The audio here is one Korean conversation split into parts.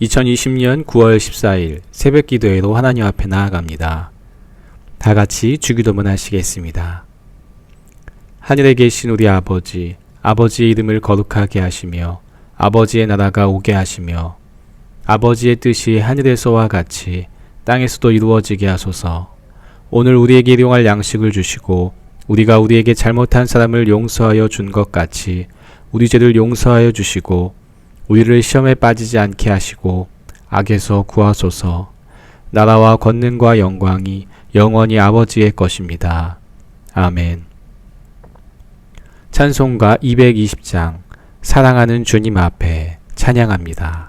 2020년 9월 14일 새벽 기도회로 하나님 앞에 나아갑니다. 다 같이 주기도문 하시겠습니다. 하늘에 계신 우리 아버지, 아버지의 이름을 거룩하게 하시며 아버지의 나라가 오게 하시며 아버지의 뜻이 하늘에서와 같이 땅에서도 이루어지게 하소서. 오늘 우리에게 일용할 양식을 주시고 우리가 우리에게 잘못한 사람을 용서하여 준 것 같이 우리 죄를 용서하여 주시고 우리를 시험에 빠지지 않게 하시고 악에서 구하소서. 나라와 권능과 영광이 영원히 아버지의 것입니다. 아멘. 찬송가 220장 사랑하는 주님 앞에 찬양합니다.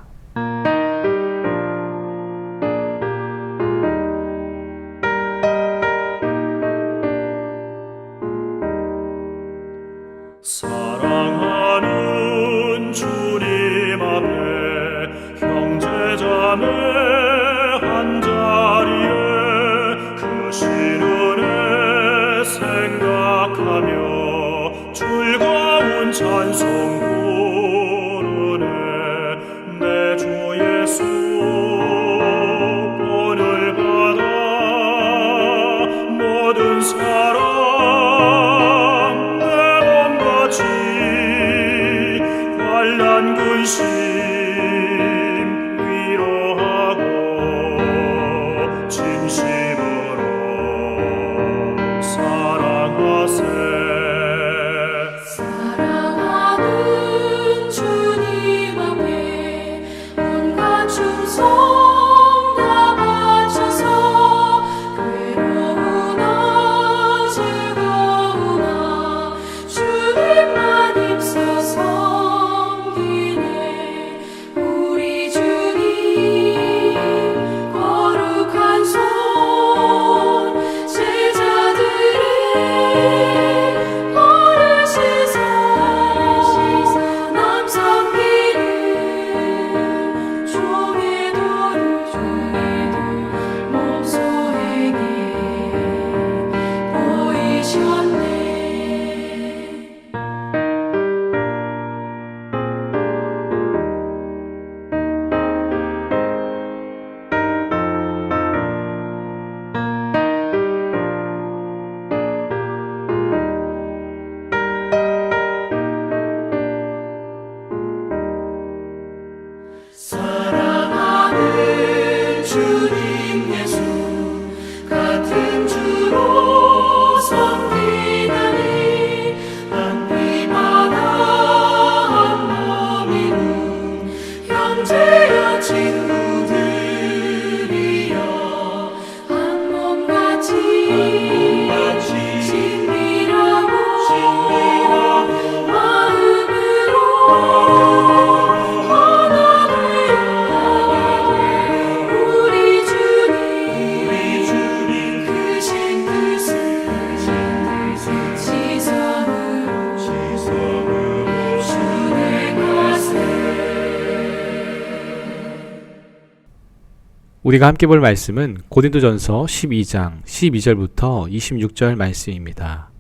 우리가 함께 볼 말씀은 고린도전서 12장 12절부터 26절 말씀입니다.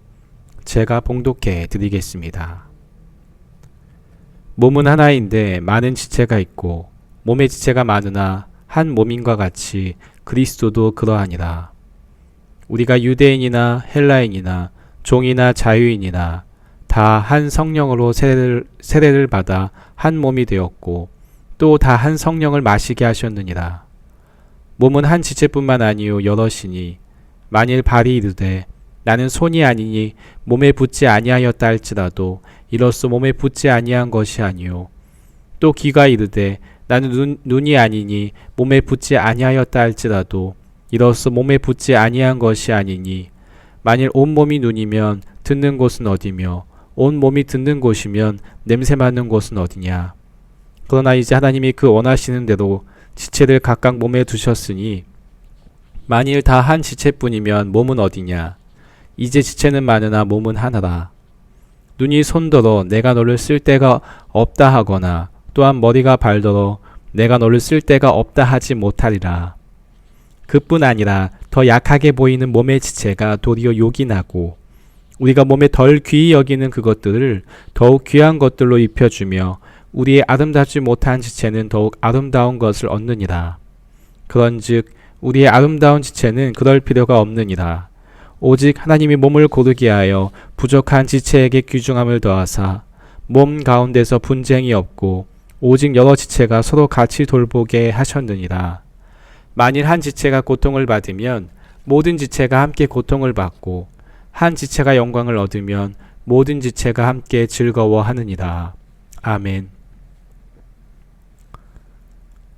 제가 봉독해 드리겠습니다. 몸은 하나인데 많은 지체가 있고 몸의 지체가 많으나 한 몸인과 같이 그리스도도 그러하니라. 우리가 유대인이나 헬라인이나 종이나 자유인이나 다 한 성령으로 세례를, 세례를 받아 한 몸이 되었고 또 다 한 성령을 마시게 하셨느니라. 몸은 한 지체뿐만 아니요 여럿이니 만일 발이 이르되 나는 손이 아니니 몸에 붙지 아니하였다 할지라도 이로써 몸에 붙지 아니한 것이 아니요. 또 귀가 이르되 나는 눈, 눈이 아니니 몸에 붙지 아니하였다 할지라도 이로써 몸에 붙지 아니한 것이 아니니 만일 온 몸이 눈이면 듣는 곳은 어디며 온 몸이 듣는 곳이면 냄새 맡는 곳은 어디냐? 그러나 이제 하나님이 그 원하시는 대로 지체를 각각 몸에 두셨으니 만일 다 한 지체뿐이면 몸은 어디냐? 이제 지체는 많으나 몸은 하나라 눈이 손더러 내가 너를 쓸 데가 없다 하거나 또한 머리가 발더러 내가 너를 쓸 데가 없다 하지 못하리라. 그뿐 아니라 더 약하게 보이는 몸의 지체가 도리어 욕이 나고 우리가 몸에 덜 귀히 여기는 그것들을 더욱 귀한 것들로 입혀주며 우리의 아름답지 못한 지체는 더욱 아름다운 것을 얻느니라. 그런즉 우리의 아름다운 지체는 그럴 필요가 없느니라. 오직 하나님이 몸을 고르게 하여 부족한 지체에게 귀중함을 더하사 몸 가운데서 분쟁이 없고 오직 여러 지체가 서로 같이 돌보게 하셨느니라. 만일 한 지체가 고통을 받으면 모든 지체가 함께 고통을 받고 한 지체가 영광을 얻으면 모든 지체가 함께 즐거워하느니라. 아멘.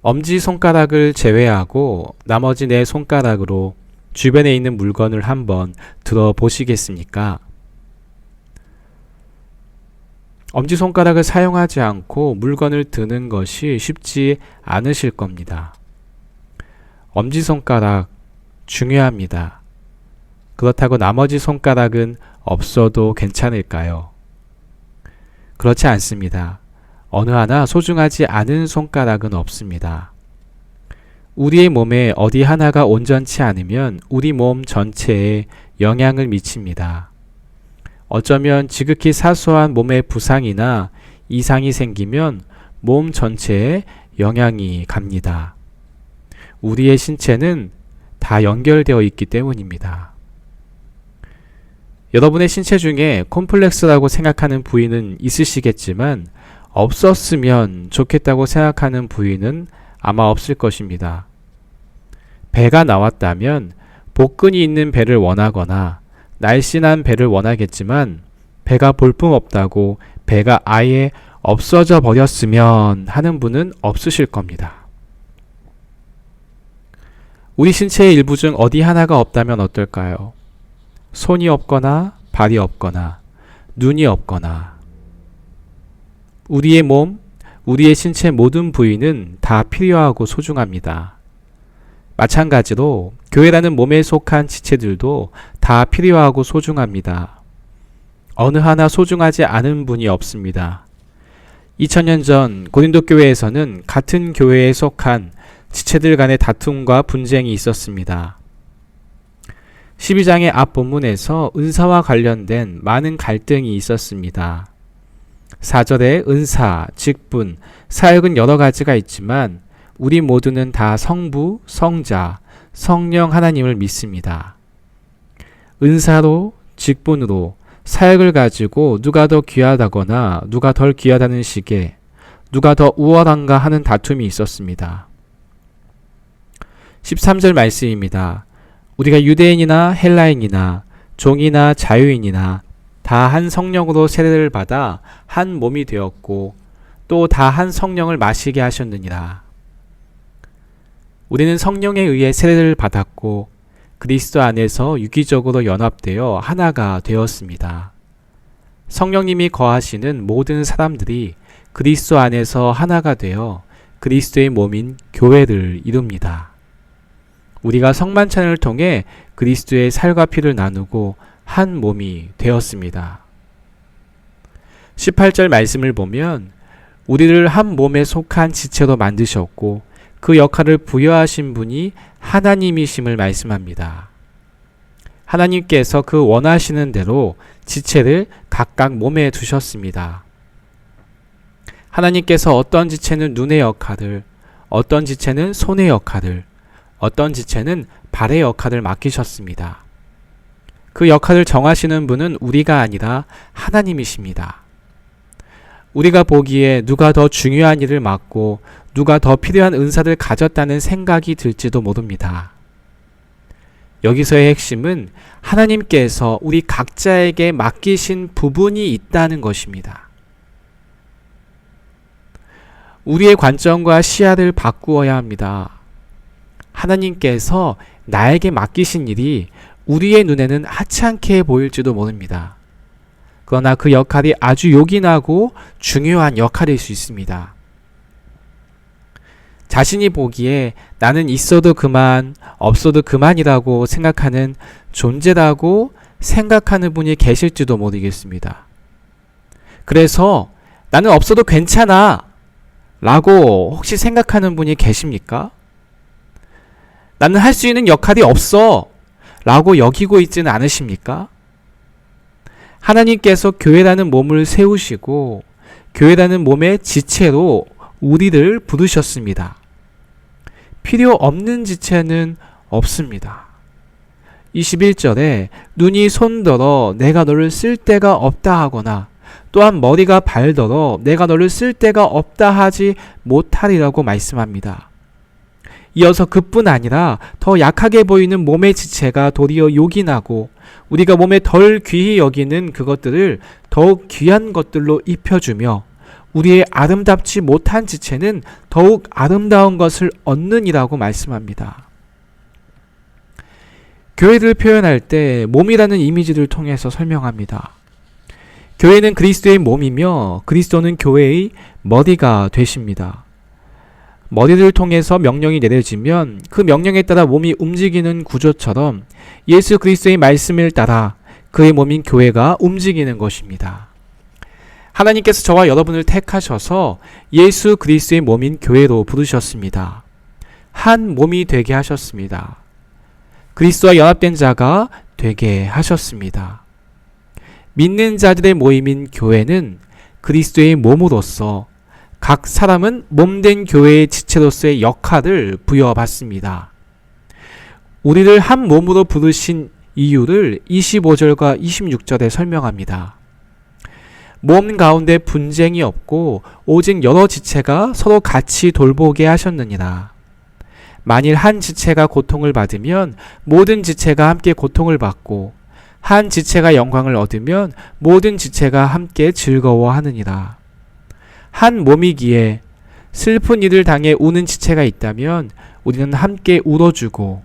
엄지 손가락을 제외하고 나머지 네 손가락으로 주변에 있는 물건을 한번 들어보시겠습니까? 엄지손가락을 사용하지 않고 물건을 드는 것이 쉽지 않으실 겁니다. 엄지손가락 중요합니다. 그렇다고 나머지 손가락은 없어도 괜찮을까요? 그렇지 않습니다. 어느 하나 소중하지 않은 손가락은 없습니다. 우리의 몸에 어디 하나가 온전치 않으면 우리 몸 전체에 영향을 미칩니다. 어쩌면 지극히 사소한 몸의 부상이나 이상이 생기면 몸 전체에 영향이 갑니다. 우리의 신체는 다 연결되어 있기 때문입니다. 여러분의 신체 중에 콤플렉스라고 생각하는 부위는 있으시겠지만 없었으면 좋겠다고 생각하는 부위는 아마 없을 것입니다. 배가 나왔다면 복근이 있는 배를 원하거나 날씬한 배를 원하겠지만 배가 볼품 없다고 배가 아예 없어져 버렸으면 하는 분은 없으실 겁니다. 우리 신체의 일부 중 어디 하나가 없다면 어떨까요? 손이 없거나 발이 없거나 눈이 없거나 우리의 몸, 우리의 신체 모든 부위는 다 필요하고 소중합니다. 마찬가지로 교회라는 몸에 속한 지체들도 다 필요하고 소중합니다. 어느 하나 소중하지 않은 분이 없습니다. 2000년 전 고린도 교회에서는 같은 교회에 속한 지체들 간의 다툼과 분쟁이 있었습니다. 12장의 앞 본문에서 은사와 관련된 많은 갈등이 있었습니다. 4절에 은사, 직분, 사역은 여러 가지가 있지만 우리 모두는 다 성부, 성자, 성령 하나님을 믿습니다. 은사로, 직분으로, 사역을 가지고 누가 더 귀하다거나 누가 덜 귀하다는 식의 누가 더 우월한가 하는 다툼이 있었습니다. 13절 말씀입니다. 우리가 유대인이나 헬라인이나 종이나 자유인이나 다 한 성령으로 세례를 받아 한 몸이 되었고 또 다 한 성령을 마시게 하셨느니라. 우리는 성령에 의해 세례를 받았고 그리스도 안에서 유기적으로 연합되어 하나가 되었습니다. 성령님이 거하시는 모든 사람들이 그리스도 안에서 하나가 되어 그리스도의 몸인 교회를 이룹니다. 우리가 성만찬을 통해 그리스도의 살과 피를 나누고 한 몸이 되었습니다. 18절 말씀을 보면 우리를 한 몸에 속한 지체로 만드셨고 그 역할을 부여하신 분이 하나님이심을 말씀합니다. 하나님께서 그 원하시는 대로 지체를 각각 몸에 두셨습니다. 하나님께서 어떤 지체는 눈의 역할을, 어떤 지체는 손의 역할을, 어떤 지체는 발의 역할을 맡기셨습니다. 그 역할을 정하시는 분은 우리가 아니라 하나님이십니다. 우리가 보기에 누가 더 중요한 일을 맡고 누가 더 필요한 은사를 가졌다는 생각이 들지도 모릅니다. 여기서의 핵심은 하나님께서 우리 각자에게 맡기신 부분이 있다는 것입니다. 우리의 관점과 시야를 바꾸어야 합니다. 하나님께서 나에게 맡기신 일이 우리의 눈에는 하찮게 보일지도 모릅니다. 그러나 그 역할이 아주 요긴하고 중요한 역할일 수 있습니다. 자신이 보기에 나는 있어도 그만, 없어도 그만이라고 생각하는 존재라고 생각하는 분이 계실지도 모르겠습니다. 그래서 나는 없어도 괜찮아 라고 혹시 생각하는 분이 계십니까? 나는 할 수 있는 역할이 없어 라고 여기고 있지는 않으십니까? 하나님께서 교회라는 몸을 세우시고 교회라는 몸의 지체로 우리를 부르셨습니다. 필요 없는 지체는 없습니다. 21절에 눈이 손더러 내가 너를 쓸 데가 없다 하거나 또한 머리가 발더러 내가 너를 쓸 데가 없다 하지 못하리라고 말씀합니다. 이어서 그뿐 아니라 더 약하게 보이는 몸의 지체가 도리어 요긴하고 우리가 몸에 덜 귀히 여기는 그것들을 더욱 귀한 것들로 입혀주며 우리의 아름답지 못한 지체는 더욱 아름다운 것을 얻느니라고 말씀합니다. 교회를 표현할 때 몸이라는 이미지를 통해서 설명합니다. 교회는 그리스도의 몸이며 그리스도는 교회의 머리가 되십니다. 머리를 통해서 명령이 내려지면 그 명령에 따라 몸이 움직이는 구조처럼 예수 그리스도의 말씀을 따라 그의 몸인 교회가 움직이는 것입니다. 하나님께서 저와 여러분을 택하셔서 예수 그리스도의 몸인 교회로 부르셨습니다. 한 몸이 되게 하셨습니다. 그리스도와 연합된 자가 되게 하셨습니다. 믿는 자들의 모임인 교회는 그리스도의 몸으로서 각 사람은 몸된 교회의 지체로서의 역할을 부여받습니다. 우리를 한 몸으로 부르신 이유를 25절과 26절에 설명합니다. 몸 가운데 분쟁이 없고 오직 여러 지체가 서로 같이 돌보게 하셨느니라. 만일 한 지체가 고통을 받으면 모든 지체가 함께 고통을 받고 한 지체가 영광을 얻으면 모든 지체가 함께 즐거워하느니라. 한 몸이기에 슬픈 일을 당해 우는 지체가 있다면 우리는 함께 울어주고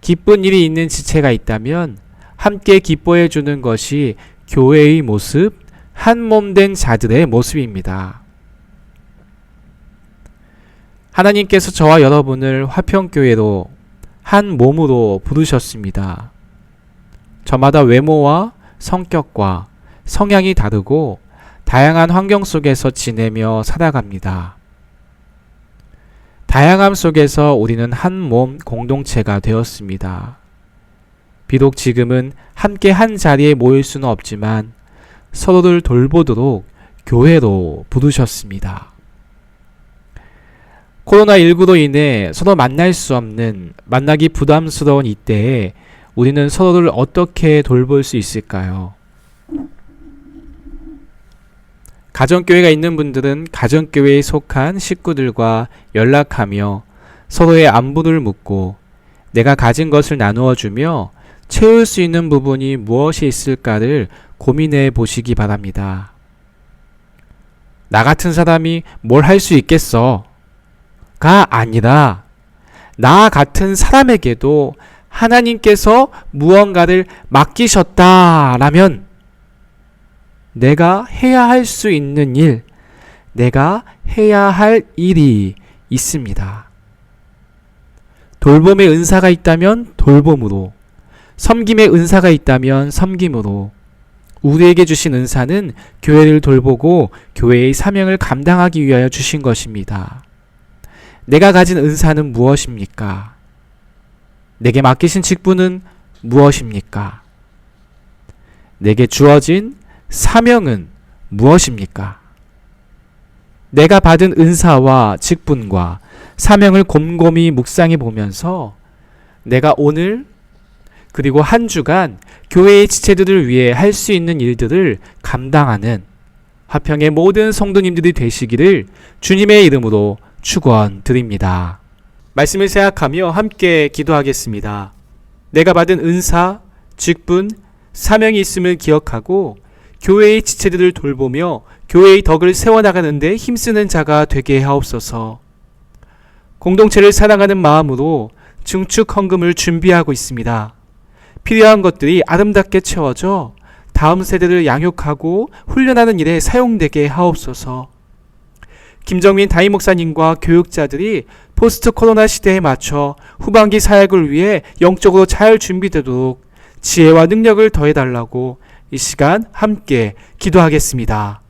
기쁜 일이 있는 지체가 있다면 함께 기뻐해 주는 것이 교회의 모습, 한 몸 된 자들의 모습입니다. 하나님께서 저와 여러분을 화평교회로 한 몸으로 부르셨습니다. 저마다 외모와 성격과 성향이 다르고 다양한 환경 속에서 지내며 살아갑니다. 다양함 속에서 우리는 한 몸 공동체가 되었습니다. 비록 지금은 함께 한 자리에 모일 수는 없지만 서로를 돌보도록 교회로 부르셨습니다. 코로나19로 인해 서로 만날 수 없는 만나기 부담스러운 이때에 우리는 서로를 어떻게 돌볼 수 있을까요? 가정교회가 있는 분들은 가정교회에 속한 식구들과 연락하며 서로의 안부를 묻고 내가 가진 것을 나누어 주며 채울 수 있는 부분이 무엇이 있을까를 고민해 보시기 바랍니다. 나 같은 사람이 뭘 할 수 있겠어? 가 아니라 나 같은 사람에게도 하나님께서 무언가를 맡기셨다라면 내가 해야 할 수 있는 일, 내가 해야 할 일이 있습니다. 돌봄의 은사가 있다면 돌봄으로, 섬김의 은사가 있다면 섬김으로, 우리에게 주신 은사는 교회를 돌보고 교회의 사명을 감당하기 위하여 주신 것입니다. 내가 가진 은사는 무엇입니까? 내게 맡기신 직분은 무엇입니까? 내게 주어진 사명은 무엇입니까? 내가 받은 은사와 직분과 사명을 곰곰이 묵상해 보면서 내가 오늘 그리고 한 주간 교회의 지체들을 위해 할 수 있는 일들을 감당하는 화평의 모든 성도님들이 되시기를 주님의 이름으로 축원드립니다. 말씀을 생각하며 함께 기도하겠습니다. 내가 받은 은사, 직분, 사명이 있음을 기억하고 교회의 지체들을 돌보며 교회의 덕을 세워나가는데 힘쓰는 자가 되게 하옵소서. 공동체를 사랑하는 마음으로 증축 헌금을 준비하고 있습니다. 필요한 것들이 아름답게 채워져 다음 세대를 양육하고 훈련하는 일에 사용되게 하옵소서. 김정민 다임 목사님과 교육자들이 포스트 코로나 시대에 맞춰 후반기 사역을 위해 영적으로 잘 준비되도록 지혜와 능력을 더해달라고 이 시간 함께 기도하겠습니다.